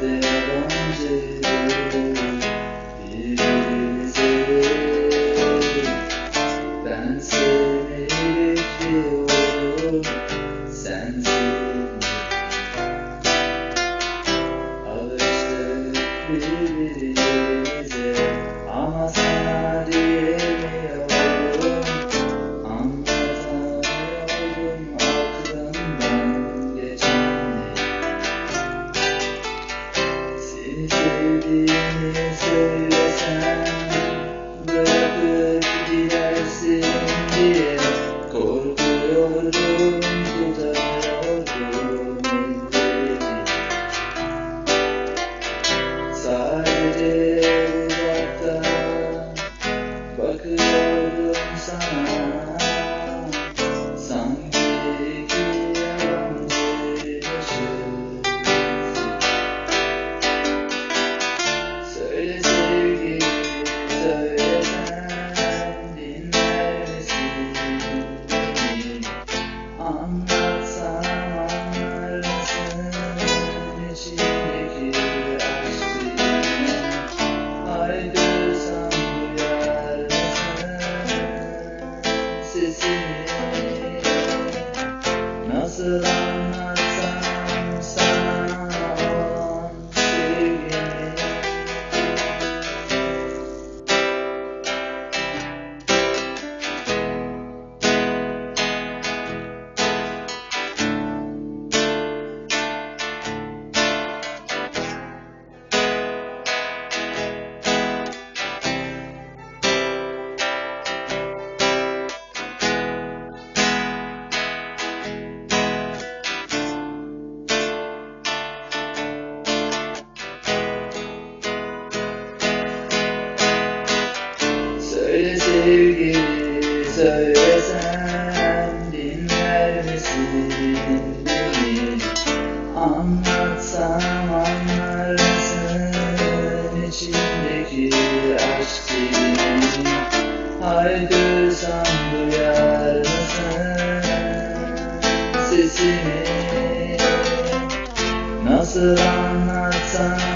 that I do. Yeah. Seni sevdiğimi söylesem Bırakıp gidersin diye Korkuyordum Nasıl anlatsam sana Söyle sevgili dinler misin? Beni Anlatsam anlar mısın içindeki aşk dilini Haykırsam duyar mısın sesimi Nasıl anlatsam